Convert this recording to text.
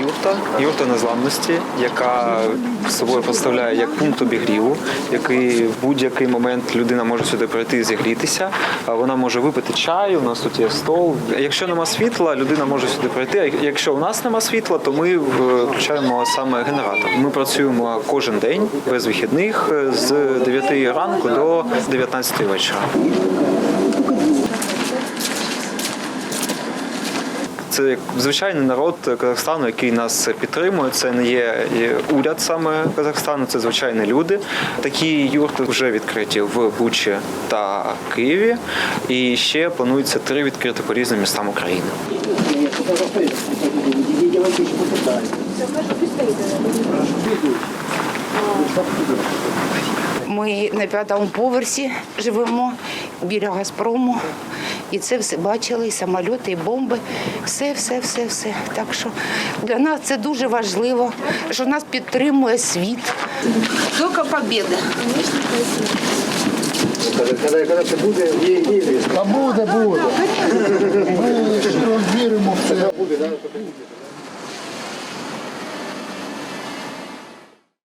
юрта, юрта незламності, яка собою представляє як пункт обігріву, який в будь-який момент людина може сюди прийти і зігрітися. Вона може випити чай, у нас тут є стол. Якщо нема світла, людина може сюди прийти. Якщо у нас нема світла, то ми е, включаємо саме генератор. Ми працюємо кожен день без вихідних е, з 9 ранку до 19 вечора. Це звичайний народ Казахстану, який нас підтримує. Це не є уряд саме Казахстану, це звичайні люди. Такі юрти вже відкриті в Бучі та Києві. І ще планується три відкрити по різним містам України. Ми на п'ятому поверсі живемо біля Газпрому. І це все бачили, і самоліти, і бомби. Все, все, все, все. Так що для нас це дуже важливо, що нас підтримує світ. Тільки побіда. Коли, це буде, є, є Та буде, буде. Ми віримо в це.